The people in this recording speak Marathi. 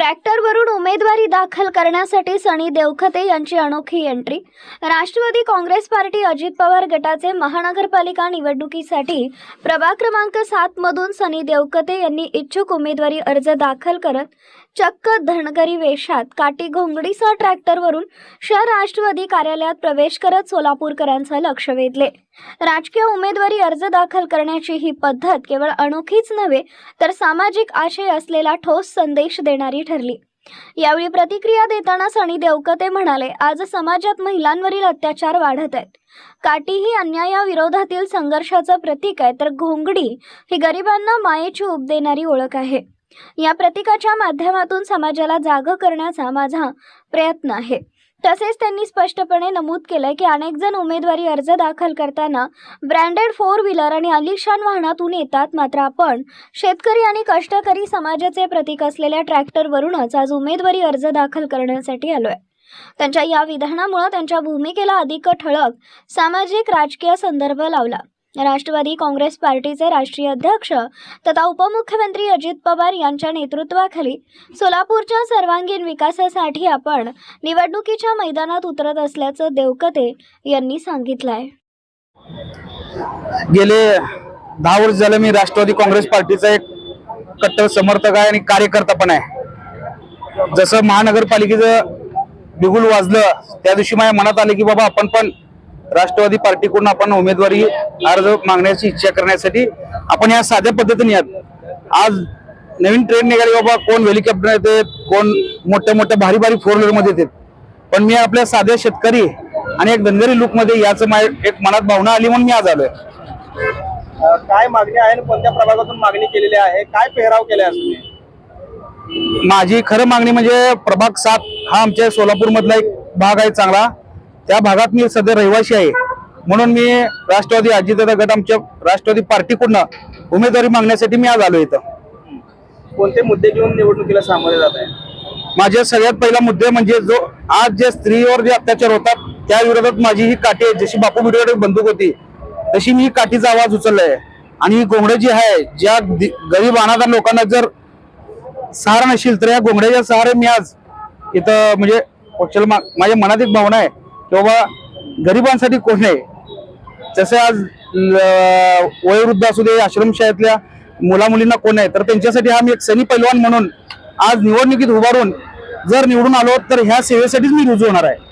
ट्रॅक्टरवरून उमेदवारी दाखल करण्यासाठी सनी देवखते यांची अनोखी एंट्री राष्ट्रवादी काँग्रेस पार्टी अजित पवार गटाचे महानगरपालिका निवडणुकीसाठी प्रभाग क्रमांक सातमधून सनी देवखते यांनी इच्छुक उमेदवारी अर्ज दाखल करत चक्क धनगरी वेशात काटी घोंगडीसह ट्रॅक्टरवरून शहर राष्ट्रवादी कार्यालयात प्रवेश करत सोलापूरकरांचं लक्ष वेधले. राजकीय उमेदवारी अर्ज दाखल करण्याची ही पद्धत केवळ अनोखीच नव्हे तर सामाजिक आशय असलेला ठोस संदेश देणारी ठरली. यावेळी प्रतिक्रिया देताना सनी देवकते म्हणाले आज समाजात महिलांवरील अत्याचार वाढत आहेत. काटी ही अन्यायाविरोधातील संघर्षाचं प्रतीक आहे तर घोंगडी ही गरिबांना मायेची उब देणारी ओळख आहे. या प्रतीकाच्या माध्यमातून समाजाला जाग करण्याचा माझा प्रयत्न आहे. तसेच त्यांनी स्पष्टपणे नमूद केलंय की अनेक जण उमेदवारी अर्ज दाखल करताना ब्रँडेड फोर व्हीलर आणि अलिशान वाहनातून येतात. मात्र आपण शेतकरी आणि कष्टकरी समाजाचे प्रतीक असलेल्या ट्रॅक्टरवरूनच आज उमेदवारी अर्ज दाखल करण्यासाठी आलोय. त्यांच्या या विधानामुळे त्यांच्या भूमिकेला अधिक ठळक सामाजिक राजकीय संदर्भ लावला. राष्ट्रवादी काँग्रेस पार्टीचे राष्ट्रीय अध्यक्ष तथा उपमुख्यमंत्री अजित पवार यांच्या नेतृत्वाखाली सोलापूरच्या सर्वांगीण विकासासाठी आपण निवडणुकीच्या मैदानात उतरत असल्याचं देवकते यांनी सांगितलं आहे गेले दहा वर्ष झालं मी राष्ट्रवादी काँग्रेस पार्टीचा एक कट्टर समर्थक आहे आणि कार्यकर्ता पण आहे. जसं महानगरपालिकेचं बिगुल वाजलं त्या दिवशी माझ्या मनात आलं की बाबा आपण पण राष्ट्रवादी पार्टीकडून आपण उमेदवारी अर्ज मागण्याची इच्छा करण्यासाठी आपण या साध्या पद्धतीने यात. आज नवीन ट्रेन निघाली बाबा कोण हेलिकॉप्टर येते कोण मोठ्या मोठ्या भारी भारी फोर व्हीलरमध्ये येतात पण मी आपल्या साध्या शेतकरी आणि एक धनगरी लुकमध्ये याच एक मनात भावना आली म्हणून मी आज आलोय. काय मागणी आहे कोणत्या प्रभागातून मागणी केलेली आहे? काय पेहराव तुम्ही? माझी खरं मागणी म्हणजे प्रभाग सात हा आमच्या सोलापूर मधला एक भाग आहे चांगला. त्या भागात मी सध्या रहिवासी आहे. म्हणून मी राष्ट्रवादी अजितदादा गट आमच्या राष्ट्रवादी पार्टीकडनं उमेदवारी मागण्यासाठी मी आज आलो इथं. कोणते मुद्दे घेऊन निवडणुकीला सामोरे जात आहे? माझ्या सगळ्यात पहिला मुद्दे म्हणजे जो आज जे स्त्रीवर जे अत्याचार होतात त्या विरोधात माझी ही काठी आहे. जशी बापू बिडकडे बंदूक होती तशी मी ही काठीचा आवाज उचललाय. आणि ही घोंगडे जी आहे ज्या गरीब अनाथ लोकांना जर सहारा नसेल तर या घोंगड्याच्या सहारे मी आज इथं म्हणजे माझ्या मनात एक भावना आहे. की बाबा गरिबांसाठी कोण आहे जसे आज वयोवृद्ध असू दे आश्रमशाळेतल्या मुला मुलींना कोण आहे तर त्यांच्यासाठी हा मी एक सनी पैलवान म्हणून आज निवडणुकीत उभारून जर निवडून आलो तर ह्या सेवेसाठीच मी रुजू होणार आहे.